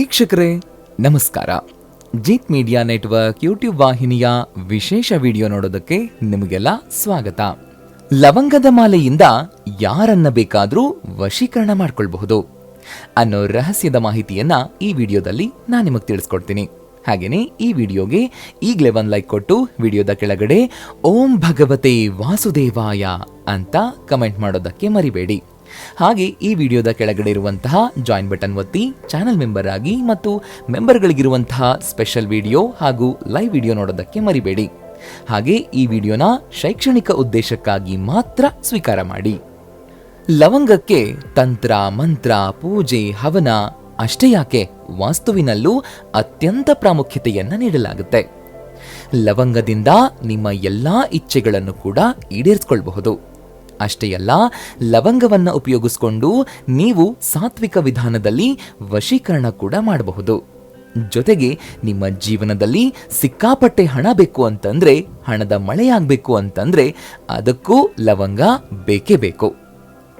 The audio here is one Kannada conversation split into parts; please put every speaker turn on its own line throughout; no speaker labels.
ವೀಕ್ಷಕರೇ, ನಮಸ್ಕಾರ. ಜೀತ್ ಮೀಡಿಯಾ ನೆಟ್ವರ್ಕ್ ಯೂಟ್ಯೂಬ್ ವಾಹಿನಿಯ ವಿಶೇಷ ವಿಡಿಯೋ ನೋಡೋದಕ್ಕೆ ನಿಮಗೆಲ್ಲ ಸ್ವಾಗತ. ಲವಂಗದ ಮಾಲೆಯಿಂದ ಯಾರನ್ನ ಬೇಕಾದರೂ ವಶೀಕರಣ ಮಾಡಿಕೊಳ್ಬಹುದು ಅನ್ನೋ ರಹಸ್ಯದ ಮಾಹಿತಿಯನ್ನ ಈ ವಿಡಿಯೋದಲ್ಲಿ ನಾನು ನಿಮಗೆ ತಿಳಿಸ್ಕೊಡ್ತೀನಿ. ಹಾಗೇನೆ ಈ ವಿಡಿಯೋಗೆ ಈಗಲೇ ಒಂದು ಲೈಕ್ ಕೊಟ್ಟು ವಿಡಿಯೋದ ಕೆಳಗಡೆ ಓಂ ಭಗವತೆ ವಾಸುದೇವಾಯ ಅಂತ ಕಮೆಂಟ್ ಮಾಡೋದಕ್ಕೆ ಮರಿಬೇಡಿ. ಹಾಗೆ ಈ ವಿಡಿಯೋದ ಕೆಳಗಡೆ ಇರುವಂತಹ ಜಾಯಿನ್ ಬಟನ್ ಒತ್ತಿ ಚಾನೆಲ್ ಮೆಂಬರ್ ಆಗಿ ಮತ್ತು ಮೆಂಬರ್ಗಳಿಗಿರುವಂತಹ ಸ್ಪೆಷಲ್ ವಿಡಿಯೋ ಹಾಗೂ ಲೈವ್ ವಿಡಿಯೋ ನೋಡೋದಕ್ಕೆ ಮರಿಬೇಡಿ. ಹಾಗೆ ಈ ವಿಡಿಯೋನ ಶೈಕ್ಷಣಿಕ ಉದ್ದೇಶಕ್ಕಾಗಿ ಮಾತ್ರ ಸ್ವೀಕಾರ ಮಾಡಿ. ಲವಂಗಕ್ಕೆ ತಂತ್ರ, ಮಂತ್ರ, ಪೂಜೆ, ಹವನ ಅಷ್ಟೇ ಯಾಕೆ? ವಾಸ್ತುವಿನಲ್ಲೂ ಅತ್ಯಂತ ಪ್ರಾಮುಖ್ಯತೆಯನ್ನು ನೀಡಲಾಗುತ್ತೆ. ಲವಂಗದಿಂದ ನಿಮ್ಮ ಎಲ್ಲಾ ಇಚ್ಛೆಗಳನ್ನು ಕೂಡ ಈಡೇರಿಸಿಕೊಳ್ಳಬಹುದು ಅಷ್ಟೇ ಅಲ್ಲ, ಲವಂಗವನ್ನು ಉಪಯೋಗಿಸಿಕೊಂಡು ನೀವು ಸಾತ್ವಿಕ ವಿಧಾನದಲ್ಲಿ ವಶೀಕರಣ ಕೂಡ ಮಾಡಬಹುದು. ಜೊತೆಗೆ ನಿಮ್ಮ ಜೀವನದಲ್ಲಿ ಸಿಕ್ಕಾಪಟ್ಟೆ ಹಣ ಬೇಕು ಅಂತಂದ್ರೆ, ಹಣದ ಮಳೆಯಾಗಬೇಕು ಅಂತಂದ್ರೆ ಅದಕ್ಕೂ ಲವಂಗ ಬೇಕೇ ಬೇಕು.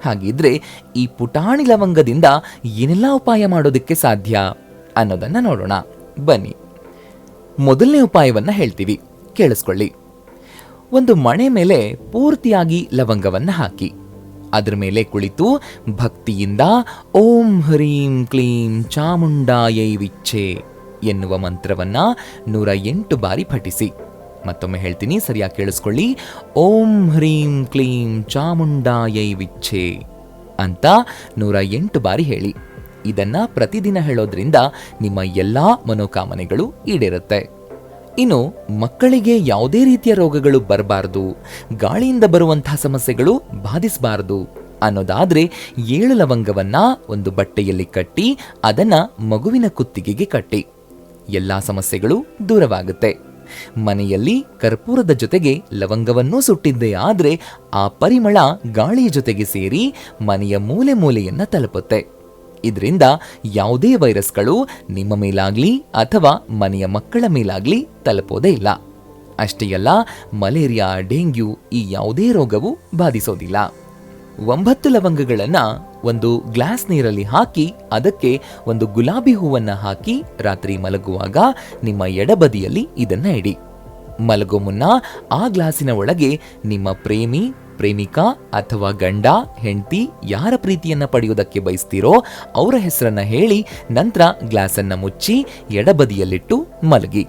ಹಾಗಿದ್ರೆ ಈ ಪುಟಾಣಿ ಲವಂಗದಿಂದ ಏನೆಲ್ಲ ಉಪಾಯ ಮಾಡೋದಕ್ಕೆ ಸಾಧ್ಯ ಅನ್ನೋದನ್ನ ನೋಡೋಣ. ಬನ್ನಿ. ಮೊದಲನೇ ಉಪಾಯವನ್ನ ಹೇಳ್ತೀವಿ. ಕೇಳಿಸ್ಕೊಳ್ಳಿ. ಒಂದು ಮಣೆ ಮೇಲೆ ಪೂರ್ತಿಯಾಗಿ ಲವಂಗವನ್ನು ಹಾಕಿ. ಅದರ ಮೇಲೆ ಕುಳಿತು ಭಕ್ತಿಯಿಂದ ಓಂ ಹ್ರೀಂ ಕ್ಲೀಂ ಚಾಮುಂಡಾಯೈ ವಿಚ್ಛೆ ಎನ್ನುವ ಮಂತ್ರವನ್ನ ನೂರ ಎಂಟು ಬಾರಿ ಪಠಿಸಿ. ಮತ್ತೊಮ್ಮೆ ಹೇಳ್ತೀನಿ, ಸರಿಯಾಗಿ ಕೇಳಿಸ್ಕೊಳ್ಳಿ. ಓಂ ಹ್ರೀಂ ಕ್ಲೀಂ ಚಾಮುಂಡಾಯೈ ವಿಚ್ಛೆ ಅಂತ ನೂರ ಎಂಟು ಬಾರಿ ಹೇಳಿ. ಇದನ್ನ ಪ್ರತಿದಿನ ಹೇಳೋದ್ರಿಂದ ನಿಮ್ಮ ಎಲ್ಲಾ ಮನೋಕಾಮನೆಗಳು ಈಡೇರುತ್ತೆ. ಇನ್ನು ಮಕ್ಕಳಿಗೆ ಯಾವುದೇ ರೀತಿಯ ರೋಗಗಳು ಬರಬಾರದು, ಗಾಳಿಯಿಂದ ಬರುವಂತಹ ಸಮಸ್ಯೆಗಳು ಬಾಧಿಸಬಾರದು ಅನ್ನೋದಾದ್ರೆ ಏಳು ಲವಂಗವನ್ನ ಒಂದು ಬಟ್ಟೆಯಲ್ಲಿ ಕಟ್ಟಿ ಅದನ್ನ ಮಗುವಿನ ಕುತ್ತಿಗೆಗೆ ಕಟ್ಟಿ. ಎಲ್ಲಾ ಸಮಸ್ಯೆಗಳು ದೂರವಾಗುತ್ತೆ. ಮನೆಯಲ್ಲಿ ಕರ್ಪೂರದ ಜೊತೆಗೆ ಲವಂಗವನ್ನೂ ಸುಟ್ಟಿದ್ದೇ ಆದರೆ ಆ ಪರಿಮಳ ಗಾಳಿಯ ಜೊತೆಗೆ ಸೇರಿ ಮನೆಯ ಮೂಲೆ ಮೂಲೆಯನ್ನ ತಲುಪುತ್ತೆ. ಇದರಿಂದ ಯಾವುದೇ ವೈರಸ್ಗಳು ನಿಮ್ಮ ಮೇಲಾಗಲಿ ಅಥವಾ ಮನೆಯ ಮಕ್ಕಳ ಮೇಲಾಗಲಿ ತಲುಪೋದೇ ಇಲ್ಲ. ಅಷ್ಟೇ ಅಲ್ಲ, ಮಲೇರಿಯಾ, ಡೆಂಗ್ಯೂ ಈ ಯಾವುದೇ ರೋಗವು ಬಾಧಿಸೋದಿಲ್ಲ. ಒಂಬತ್ತು ಲವಂಗಗಳನ್ನು ಒಂದು ಗ್ಲಾಸ್ ನೀರಲ್ಲಿ ಹಾಕಿ ಅದಕ್ಕೆ ಒಂದು ಗುಲಾಬಿ ಹೂವನ್ನು ಹಾಕಿ ರಾತ್ರಿ ಮಲಗುವಾಗ ನಿಮ್ಮ ಎಡಬದಿಯಲ್ಲಿ ಇದನ್ನು ಇಡಿ. ಮಲಗೋ ಮುನ್ನ ಆ ಗ್ಲಾಸಿನ ಒಳಗೆ ನಿಮ್ಮ ಪ್ರೇಮಿ ಪ್ರೇಮಿಕಾ ಅಥವಾ ಗಂಡ, ಹೆಂಡತಿ ಯಾರ ಪ್ರೀತಿಯನ್ನು ಪಡೆಯುವುದಕ್ಕೆ ಬಯಸ್ತೀರೋ ಅವರ ಹೆಸರನ್ನ ಹೇಳಿ ನಂತರ ಗ್ಲಾಸನ್ನು ಮುಚ್ಚಿ ಎಡಬದಿಯಲ್ಲಿಟ್ಟು ಮಲಗಿ.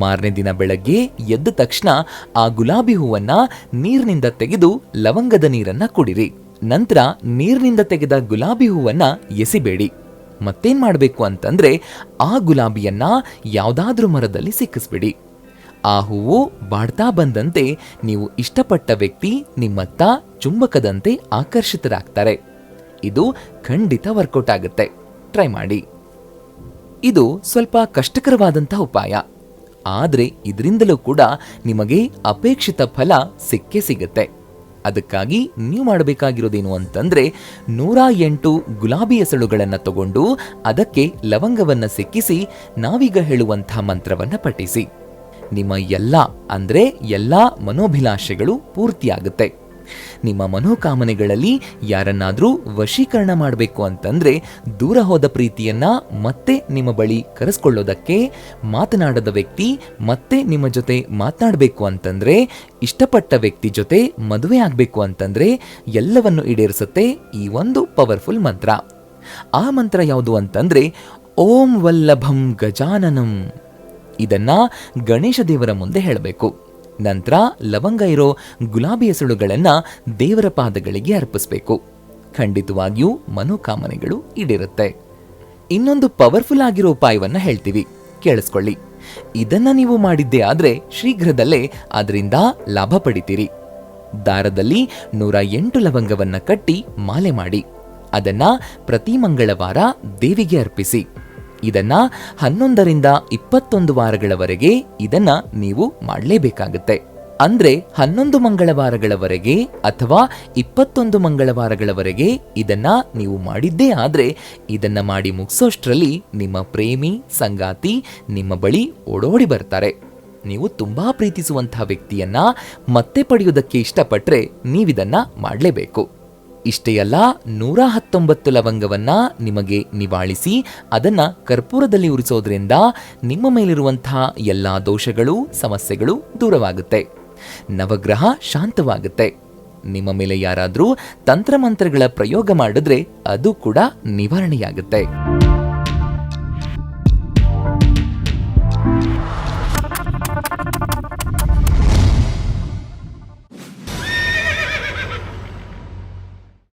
ಮಾರನೇ ದಿನ ಬೆಳಗ್ಗೆ ಎದ್ದ ತಕ್ಷಣ ಆ ಗುಲಾಬಿ ಹೂವನ್ನು ನೀರಿನಿಂದ ತೆಗೆದು ಲವಂಗದ ನೀರನ್ನು ಕುಡಿರಿ. ನಂತರ ನೀರಿನಿಂದ ತೆಗೆದ ಗುಲಾಬಿ ಹೂವನ್ನು ಎಸಿಬೇಡಿ. ಮತ್ತೇನ್ ಮಾಡಬೇಕು ಅಂತಂದ್ರೆ ಆ ಗುಲಾಬಿಯನ್ನ ಯಾವುದಾದ್ರೂ ಮರದಲ್ಲಿ ಸಿಕ್ಕಿಸ್ಬಿಡಿ. ಆ ಹೂವು ಬಾಡ್ತಾ ಬಂದಂತೆ ನೀವು ಇಷ್ಟಪಟ್ಟ ವ್ಯಕ್ತಿ ನಿಮ್ಮತ್ತ ಚುಂಬಕದಂತೆ ಆಕರ್ಷಿತರಾಗ್ತಾರೆ. ಇದು ಖಂಡಿತ ವರ್ಕೌಟ್ ಆಗುತ್ತೆ. ಟ್ರೈ ಮಾಡಿ. ಇದು ಸ್ವಲ್ಪ ಕಷ್ಟಕರವಾದಂಥ ಉಪಾಯ. ಆದರೆ ಇದರಿಂದಲೂ ಕೂಡ ನಿಮಗೆ ಅಪೇಕ್ಷಿತ ಫಲ ಸಿಕ್ಕೇ ಸಿಗುತ್ತೆ. ಅದಕ್ಕಾಗಿ ನೀವು ಮಾಡಬೇಕಾಗಿರೋದೇನು ಅಂತಂದ್ರೆ ನೂರ ಎಂಟು ಗುಲಾಬಿ ಹೆಸಳುಗಳನ್ನು ತಗೊಂಡು ಅದಕ್ಕೆ ಲವಂಗವನ್ನು ಸಿಕ್ಕಿಸಿ ನಾವೀಗ ಹೇಳುವಂಥ ಮಂತ್ರವನ್ನು ಪಠಿಸಿ. ನಿಮ್ಮ ಎಲ್ಲ, ಅಂದರೆ ಎಲ್ಲ ಮನೋಭಿಲಾಷೆಗಳು ಪೂರ್ತಿಯಾಗುತ್ತೆ. ನಿಮ್ಮ ಮನೋಕಾಮನೆಗಳಲ್ಲಿ ಯಾರನ್ನಾದರೂ ವಶೀಕರಣ ಮಾಡಬೇಕು ಅಂತಂದರೆ ದೂರ ಹೋದ ಪ್ರೀತಿಯನ್ನು ಮತ್ತೆ ನಿಮ್ಮ ಬಳಿ ಕರೆಸ್ಕೊಳ್ಳೋದಕ್ಕೆ, ಮಾತನಾಡದ ವ್ಯಕ್ತಿ ಮತ್ತೆ ನಿಮ್ಮ ಜೊತೆ ಮಾತನಾಡಬೇಕು ಅಂತಂದರೆ, ಇಷ್ಟಪಟ್ಟ ವ್ಯಕ್ತಿ ಜೊತೆ ಮದುವೆ ಆಗಬೇಕು ಅಂತಂದರೆ ಎಲ್ಲವನ್ನು ಈಡೇರಿಸುತ್ತೆ ಈ ಒಂದು ಪವರ್ಫುಲ್ ಮಂತ್ರ. ಆ ಮಂತ್ರ ಯಾವುದು ಅಂತಂದರೆ, ಓಂ ವಲ್ಲಭಂ ಗಜಾನನಂ. ಇದನ್ನ ಗಣೇಶ ದೇವರ ಮುಂದೆ ಹೇಳಬೇಕು. ನಂತರ ಲವಂಗ ಇರೋ ಗುಲಾಬಿ ಹೆಸರುಗಳನ್ನ ದೇವರ ಪಾದಗಳಿಗೆ ಅರ್ಪಿಸಬೇಕು. ಖಂಡಿತವಾಗಿಯೂ ಮನೋಕಾಮನೆಗಳು ಈಡೇರುತ್ತೆ. ಇನ್ನೊಂದು ಪವರ್ಫುಲ್ ಆಗಿರೋ ಉಪಾಯವನ್ನು ಹೇಳ್ತೀವಿ. ಕೇಳಿಸ್ಕೊಳ್ಳಿ. ಇದನ್ನ ನೀವು ಮಾಡಿದ್ದೇ ಆದರೆ ಶೀಘ್ರದಲ್ಲೇ ಅದರಿಂದ ಲಾಭ ಪಡಿತೀರಿ. ದಾರದಲ್ಲಿ ನೂರ ಎಂಟು ಲವಂಗವನ್ನ ಕಟ್ಟಿ ಮಾಲೆ ಮಾಡಿ. ಅದನ್ನ ಪ್ರತಿ ಮಂಗಳವಾರ ದೇವಿಗೆ ಅರ್ಪಿಸಿ. ಇದನ್ನ ಹನ್ನೊಂದರಿಂದ ಇಪ್ಪತ್ತೊಂದು ವಾರಗಳವರೆಗೆ ಇದನ್ನ ನೀವು ಮಾಡಲೇಬೇಕಾಗುತ್ತೆ. ಅಂದ್ರೆ ಹನ್ನೊಂದು ಮಂಗಳವಾರಗಳವರೆಗೆ ಅಥವಾ ಇಪ್ಪತ್ತೊಂದು ಮಂಗಳವಾರಗಳವರೆಗೆ ಇದನ್ನ ನೀವು ಮಾಡಿದ್ದೇ ಆದ್ರೆ ಇದನ್ನ ಮಾಡಿ ಮುಗಿಸೋಷ್ಟರಲ್ಲಿ ನಿಮ್ಮ ಪ್ರೇಮಿ, ಸಂಗಾತಿ, ನಿಮ್ಮ ಬಳಿ ಓಡೋಡಿ ಬರ್ತಾರೆ. ನೀವು ತುಂಬಾ ಪ್ರೀತಿಸುವಂತಹ ವ್ಯಕ್ತಿಯನ್ನ ಮತ್ತೆ ಪಡೆಯುವುದಕ್ಕೆ ಇಷ್ಟಪಟ್ರೆ ನೀವಿದನ್ನ ಮಾಡಲೇಬೇಕು. ಇಷ್ಟೇ ಅಲ್ಲ, ನೂರ ಹತ್ತೊಂಬತ್ತು ಲವಂಗವನ್ನ ನಿಮಗೆ ನಿವಾಳಿಸಿ, ಅದನ್ನ ಕರ್ಪೂರದಲ್ಲಿ ಉರಿಸೋದ್ರಿಂದ ನಿಮ್ಮ ಮೇಲಿರುವಂತಹ ಎಲ್ಲ ದೋಷಗಳು, ಸಮಸ್ಯೆಗಳು ದೂರವಾಗುತ್ತೆ. ನವಗ್ರಹ ಶಾಂತವಾಗುತ್ತೆ. ನಿಮ್ಮ ಮೇಲೆ ಯಾರಾದರೂ ತಂತ್ರಮಂತ್ರಗಳ ಪ್ರಯೋಗ ಮಾಡಿದ್ರೆ ಅದು ಕೂಡ ನಿವಾರಣೆಯಾಗುತ್ತೆ.